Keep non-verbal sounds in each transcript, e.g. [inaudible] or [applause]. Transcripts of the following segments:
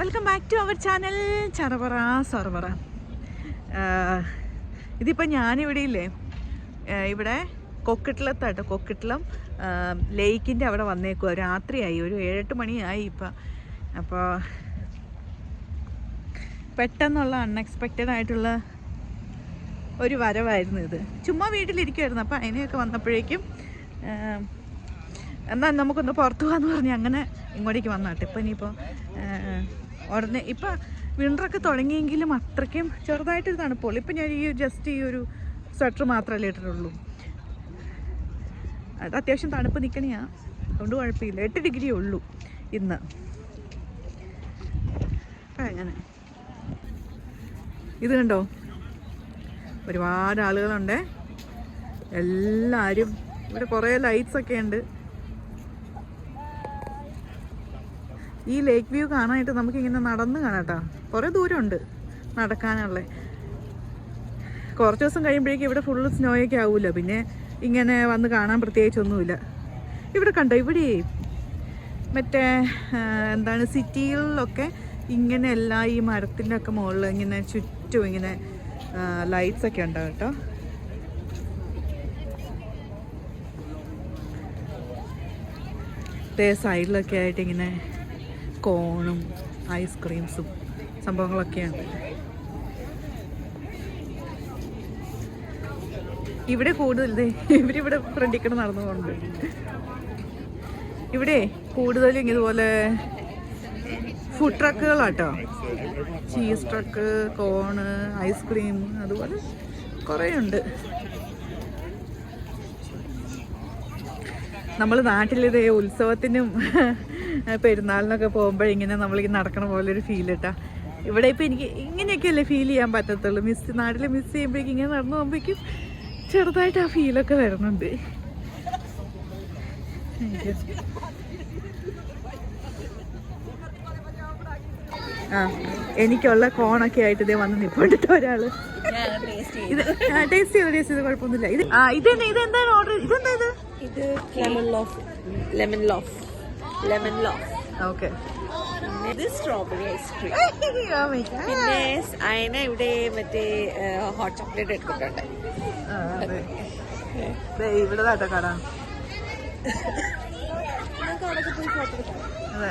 Welcome back to our channel ചറവറ സർവറ ഇതിപ്പോൾ ഞാനിവിടെ ഇല്ലേ? ഇവിടെ കൊക്കിട്ടിലത്താട്ടോ കൊക്കിട്ടിലം ലേക്കിന്റെ അവിടെ വന്നേക്കുക രാത്രിയായി ഒരു ഏഴെട്ട് മണിയായി ഇപ്പം. അപ്പോൾ പെട്ടെന്നുള്ള അൺഎക്സ്പെക്റ്റഡ് ആയിട്ടുള്ള ഒരു വരവായിരുന്നു ഇത്. ചുമ്മാ വീട്ടിലിരിക്കുമായിരുന്നു അപ്പോൾ അതിനെയൊക്കെ വന്നപ്പോഴേക്കും എന്നാൽ നമുക്കൊന്ന് പുറത്തു പോകാന്ന് പറഞ്ഞ് അങ്ങനെ ഇങ്ങോട്ടേക്ക് വന്നാട്ടെ ഇപ്പം ഇനിയിപ്പോൾ ഉടനെ ഇപ്പം വിന്ററൊക്കെ തുടങ്ങിയെങ്കിലും അത്രയ്ക്കും ചെറുതായിട്ടൊരു തണുപ്പുള്ളൂ. ഇപ്പം ഞാൻ ഈ ജസ്റ്റ് ഈ ഒരു സ്വെറ്റർ മാത്രമല്ലേ ഇട്ടിട്ടുള്ളൂ. അത് അത്യാവശ്യം തണുപ്പ് നിൽക്കണിയാ അതുകൊണ്ട് കുഴപ്പമില്ല. എട്ട് ഡിഗ്രി ഉള്ളൂ ഇന്ന്. അങ്ങനെ ഇത് കണ്ടോ? ഒരുപാട് ആളുകളുണ്ട്. എല്ലാവരും ഇവിടെ കുറേ ലൈറ്റ്സ് ഒക്കെ ഉണ്ട്. ഈ ലേക്ക് വ്യൂ കാണാനായിട്ട് നമുക്ക് ഇങ്ങനെ നടന്ന് കാണാട്ടോ. കുറേ ദൂരമുണ്ട് നടക്കാനുള്ള. കുറച്ച് ദിവസം കഴിയുമ്പോഴേക്കും ഇവിടെ ഫുള്ള് സ്നോയൊക്കെ ആവൂല. പിന്നെ ഇങ്ങനെ വന്ന് കാണാൻ പ്രത്യേകിച്ചൊന്നുമില്ല. ഇവിടെ കണ്ടോ? ഇവിടെ മറ്റേ എന്താണ് സിറ്റികളിലൊക്കെ ഇങ്ങനെ എല്ലാ ഈ മരത്തിന്റെ ഒക്കെ മുകളിൽ ഇങ്ങനെ ചുറ്റും ഇങ്ങനെ ലൈറ്റ്സ് ഒക്കെ ഉണ്ടാവും കേട്ടോ? സൈഡിലൊക്കെ ആയിട്ട് ഇങ്ങനെ കോണും ഐസ്ക്രീംസും സംഭവങ്ങളൊക്കെയാണ്. ഇവിടെ കൂടുതൽ ഇവരിവിടെ ഫ്രണ്ടിക്കണ നടന്നു നടന്നുകൊണ്ട് ഇവിടെ കൂടുതലും ഇതുപോലെ food ട്രക്കുകളാട്ടോ cheese truck cone ice cream അതുപോലെ കുറേ ഉണ്ട് നമ്മൾ നാട്ടിലിതേ ഉത്സവത്തിനും പെരുന്നാളിനൊക്കെ പോകുമ്പോഴിങ്ങനെ നമ്മളിങ്ങനെ നടക്കണ പോലെ ഒരു ഫീൽ ഇട്ടാ. ഇവിടെ ഇപ്പം എനിക്ക് ഇങ്ങനെയൊക്കെയല്ലേ ഫീൽ ചെയ്യാൻ പറ്റത്തുള്ളൂ. മിസ് നാട്ടിൽ മിസ് ചെയ്യുമ്പോഴേക്കും ഇങ്ങനെ നടന്നു പോകുമ്പോഴേക്കും ചെറുതായിട്ട് ആ ഫീലൊക്കെ വരുന്നുണ്ട്. ആ എനിക്കുള്ള കോണൊക്കെ ആയിട്ട് ഇതേ വന്ന് നിപ്പോട്ടിട്ട് ഒരാൾ. ടേസ്റ്റ് ചെയ്ത് ടേസ്റ്റ് ചെയ്ത് കുഴപ്പമൊന്നുമില്ല. ഇത് ഇതെന്താ ഇതെന്താണ് ഓർഡർ ഇതെന്താ ഇത്? ഇത് lemon loaf lemon loaf lemon loaf okay ഇത് സ്ട്രോബെറി ഐസ്ക്രീം [laughs] പിന്നെ അയന ഇവിടെ മറ്റേ ഹോട്ട് ചോക്ലേറ്റ് എടുത്തിട്ടുണ്ട്. ഇവിടെ കേട്ടോ കട. നമുക്ക് അവിടെ പോയി ഫോട്ടോ എടുക്കാം. അതെ.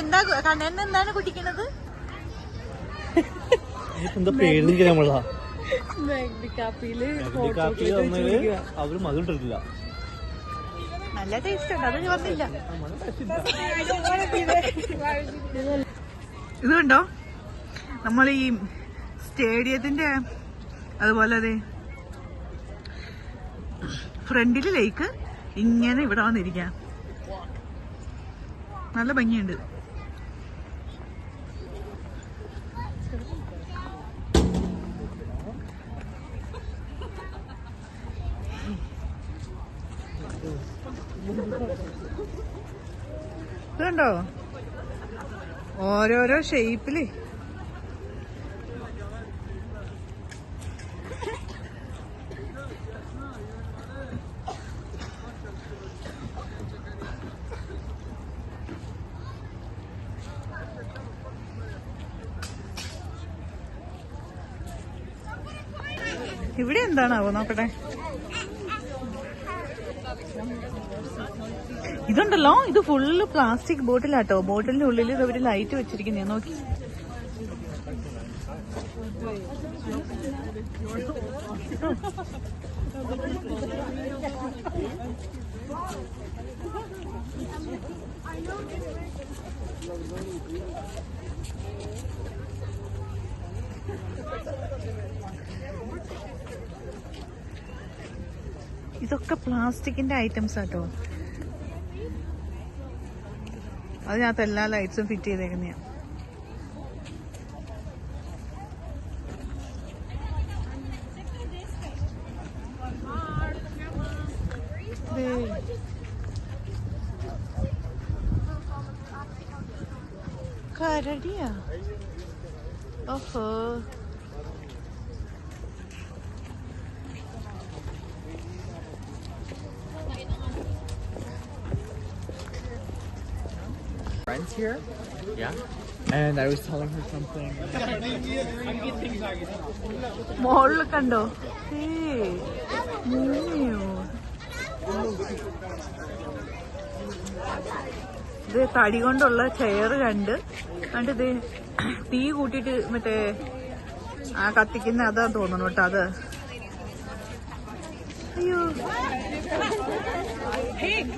എന്താ കണ്ണൻ എന്താണ് കുടിക്കണത്? എന്താ പേര് നമ്മളാ? അവർ മതിലിട്ടിട്ടില്ല നല്ല ടേസ്റ്റ് ഉണ്ട് അത് പറഞ്ഞില്ല ഇതുണ്ടോ നമ്മൾ ഈ സ്റ്റേഡിയത്തിന്റെ അതുപോലെ അതെ ഫ്രണ്ടിലേക്ക് ഇങ്ങനെ ഇവിടെ വന്നിരിക്കാം. നല്ല ഭംഗിയുണ്ട്. ഇതുണ്ടോ? ഓരോരോ ഷേപ്പിൽ. ഇവിടെ എന്താണാവോ നോക്കട്ടെ? ഇതുണ്ടല്ലോ? ഇത് ഫുള്ള് പ്ലാസ്റ്റിക് ബോട്ടിലാട്ടോ ബോട്ടിലിന്റെ ഉള്ളിൽ ഇത് അവർ ലൈറ്റ് വെച്ചിരിക്കുന്നേ. നോക്കി. ഇതൊക്കെ പ്ലാസ്റ്റിക്കിന്റെ ഐറ്റംസ് ആട്ടോ. അതിനകത്ത് എല്ലാ ലൈറ്റ്സും ഫിറ്റ് ചെയ്തേക്കുന്നതാണ്. കരടിയാ ഓഹോ friends here. Yeah. And I was telling her something. മോളിൽ കണ്ടോ? ഇത് തടി കൊണ്ടുള്ള ചെയർ കണ്ട് കണ്ട് ഇത് [clears throat] തീ കൂട്ടിയിട്ട് മറ്റേ ആ കത്തിക്കുന്ന അതാ തോന്നണു കേട്ടോ അത്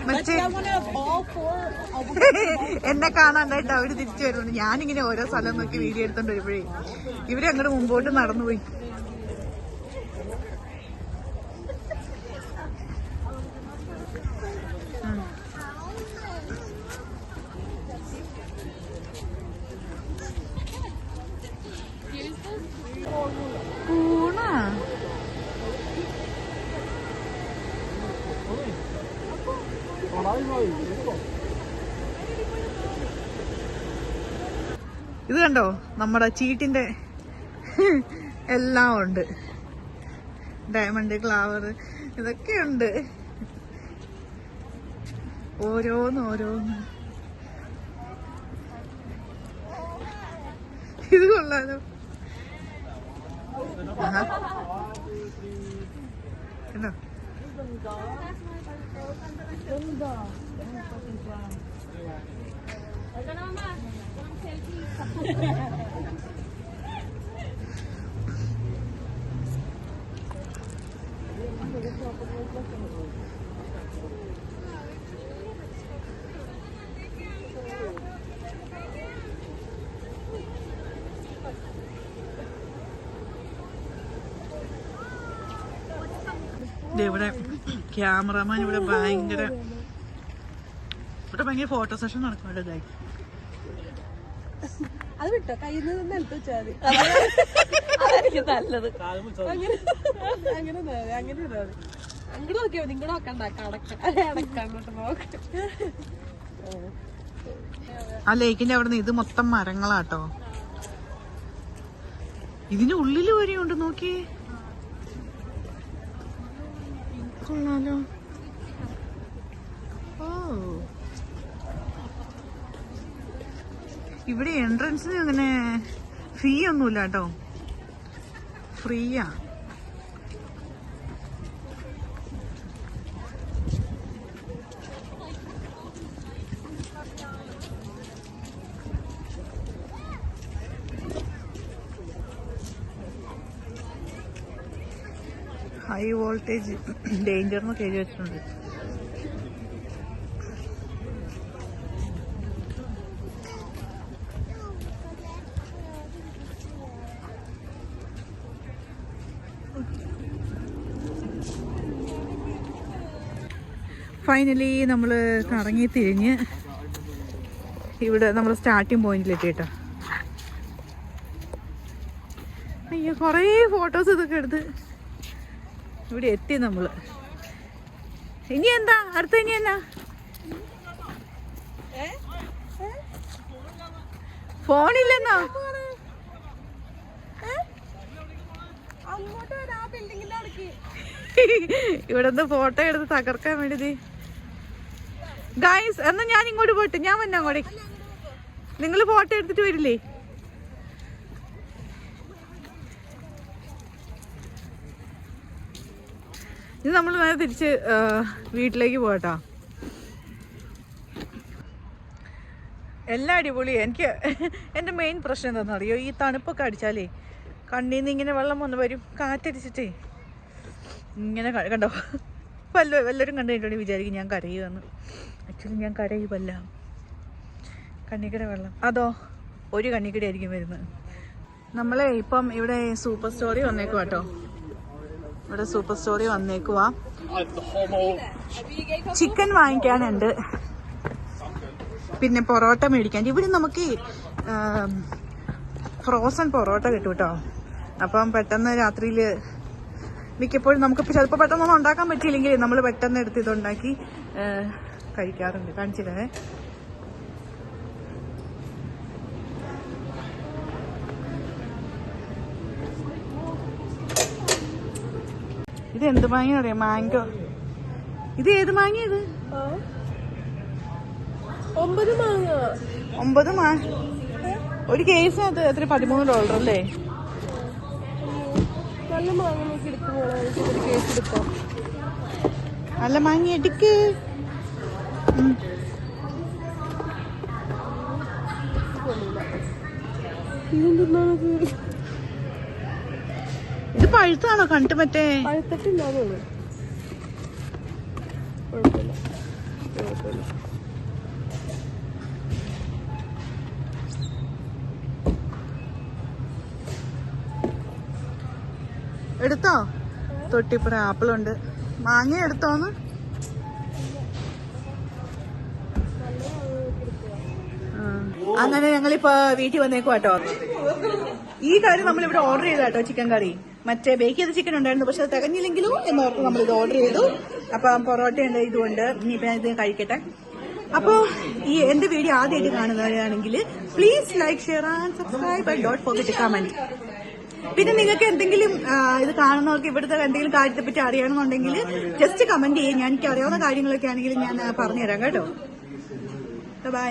മറ്റേ എന്നെ കാണാണ്ടായിട്ട് അവർ തിരിച്ചു വരുന്നുണ്ട് ഞാനിങ്ങനെ ഓരോ സ്ഥലം നോക്കി വീഡിയോ എടുത്തോണ്ട് വരുമ്പോഴേ ഇവർ അങ്ങോട്ട് മുമ്പോട്ട് നടന്നുപോയി. കൂണാ ഇത് കണ്ടോ? നമ്മുടെ ചീട്ടിന്റെ എല്ലാം ഉണ്ട്. ഡയമണ്ട് ക്ലാവർ ഇതൊക്കെ ഉണ്ട്. ഓരോന്ന് ഓരോന്ന്. ഇത് കൊള്ളാലോ. ganda. Ganda. Ang mama. Ang selfie. Ang [laughs] ഇവിടെ ക്യാമറമാൻ ഇവിടെ ഭയങ്കര ഇവിടെ ഭയങ്കര ഫോട്ടോ സെഷൻ നടക്കുന്നുണ്ട് ഗൈ അത് വിട്ടോ കയ്യിൽ നിന്ന് നിലത്ത് വെച്ചാൽ മതി. അതായിരിക്കും നല്ലത്. അങ്ങനെ അങ്ങനെ അങ്ങനെ മതി. അങ്ങോട്ട് നോക്കിയാ മതി ഇങ്ങോട്ട് നോക്കണ്ട കടക്ക. അടക്കങ്ങോട്ട് നോക്ക. ആ ലേക്കിന്റെ അവിടെ നിന്ന് ഇത് മൊത്തം മരങ്ങളാട്ടോ. ഇതിന്റെ ഉള്ളിൽ വരെയുണ്ട് നോക്കിയേ. ഓ. ഇവിടെ എൻട്രൻസിന് അങ്ങനെ ഫീ ഒന്നുമില്ല കേട്ടോ ഫ്രീയാ ഹൈ വോൾട്ടേജ് ഡേഞ്ചർ എന്നൊക്കെ എഴുതി വെച്ചിട്ടുണ്ട്. ഫൈനലി നമ്മൾ കറങ്ങി തിരിഞ്ഞ് ഇവിടെ നമ്മൾ സ്റ്റാർട്ടിങ് പോയിന്റിലെത്തി കേട്ടോ അയ്യോ കുറേ ഫോട്ടോസ് ഇതൊക്കെ എടുത്ത്. ഇവിടെ എത്തി നമ്മൾ ഇനി എന്താ? അടുത്ത ഇനി എന്നാ? ഫോണില്ലെന്നോ? ഇവിടുന്ന് ഫോട്ടോ എടുത്ത് തകർക്കാൻ വേണ്ടി ഗായ്സ് എന്നാ ഞാൻ ഇങ്ങോട്ട് പോയിട്ട്. ഞാൻ വന്ന നിങ്ങൾ നിങ്ങൾ ഫോട്ടോ എടുത്തിട്ട് വരില്ലേ? ഇത് നമ്മൾ നേരെ തിരിച്ച് വീട്ടിലേക്ക് പോകട്ടോ. എല്ലാം അടിപൊളി. എനിക്ക് എന്റെ മെയിൻ പ്രശ്നം എന്താണെന്ന് അറിയോ? ഈ തണുപ്പൊക്കെ അടിച്ചാലേ കണ്ണിൽ നിന്ന് ഇങ്ങനെ വെള്ളം വന്ന് വരും. കാറ്റടിച്ചിട്ടേ ഇങ്ങനെ കണ്ടോ? വല്ല എല്ലാവരും കണ്ടു വിചാരിക്കും ഞാൻ കരയുമെന്ന് ആക്ച്വലി ഞാൻ കരയുമല്ല കണ്ണിക്കട വെള്ളം. അതോ ഒരു കണ്ണിക്കട ആയിരിക്കും വരുന്നത്. നമ്മളെ ഇപ്പം ഇവിടെ സൂപ്പർ സ്റ്റോറി വന്നേക്കും കേട്ടോ ഇവിടെ സൂപ്പർ സ്റ്റോറി വന്നേക്കുവാ. ചിക്കൻ വാങ്ങിക്കാനുണ്ട്. പിന്നെ പൊറോട്ട മേടിക്കാൻ. ഇവിടെ നമുക്ക് ഫ്രോസൺ പൊറോട്ട കിട്ടും കേട്ടോ അപ്പം പെട്ടെന്ന് രാത്രിയിൽ മിക്കപ്പോഴും നമുക്ക് ചിലപ്പോൾ പെട്ടെന്നൊന്നും ഉണ്ടാക്കാൻ പറ്റിയില്ലെങ്കിൽ നമ്മൾ പെട്ടെന്ന് എടുത്ത് ഇതുണ്ടാക്കി കഴിക്കാറുണ്ട്. കാണിച്ചില്ലേ? ഇത് എന്ത് മാങ്ങ അറിയാം? മാങ്കോ ഇത് ഏത് മാങ്ങ ഇത്? ഒമ്പത് മാങ്ങ. ഒമ്പത് മാ ഒരു കേസിനകത്ത് എത്ര? പതിമൂന്ന് ഡോളർ അല്ലേ? നല്ല മാങ്ങ നോക്കി എടുക്കുമ്പോൾ കേസ് എടുക്കാം നല്ല മാങ്ങി എടുക്ക്. ഇതെന്താണ് ഇത് പഴുത്താണോ കണ്ടു മറ്റേ? പഴുത്തിട്ടില്ലാതെ കുഴപ്പമില്ല കുഴപ്പമില്ല എടുത്തോ? തൊട്ടിപ്പുറ ആപ്പിളുണ്ട്. മാങ്ങ എടുത്തോന്ന്. അങ്ങനെ ഞങ്ങളിപ്പോ വീട്ടിൽ വന്നേക്കുവാട്ടോ. ഈ കാര്യം നമ്മളിവിടെ ഓർഡർ ചെയ്തോ ചിക്കൻ കറി മറ്റേ ബേക്ക് ചെയ്ത ചിക്കൻ ഉണ്ടായിരുന്നു. പക്ഷെ അത് തികഞ്ഞില്ലെങ്കിലും എന്നോർത്ത് നമ്മൾ ഇത് ഓർഡർ ചെയ്തു. അപ്പൊ പൊറോട്ട ഉണ്ട് ഇതുകൊണ്ട് ഇനിയിപ്പോ ഇത് കഴിക്കട്ടെ. അപ്പോ ഈ എന്റെ വീഡിയോ ആദ്യമായിട്ട് കാണുന്നവരാണെങ്കിൽ please like share and subscribe and dot forget comment പിന്നെ നിങ്ങൾക്ക് എന്തെങ്കിലും ഇത് കാണുന്നവർക്ക് ഇവിടുത്തെ എന്തെങ്കിലും കാര്യത്തെ പറ്റി അറിയണമെന്നുണ്ടെങ്കിൽ ജസ്റ്റ് കമന്റ് ചെയ്യും. ഞാൻ എനിക്ക് അറിയാവുന്ന കാര്യങ്ങളൊക്കെ ആണെങ്കിൽ ഞാൻ പറഞ്ഞുതരാം. കേട്ടോ? ബൈ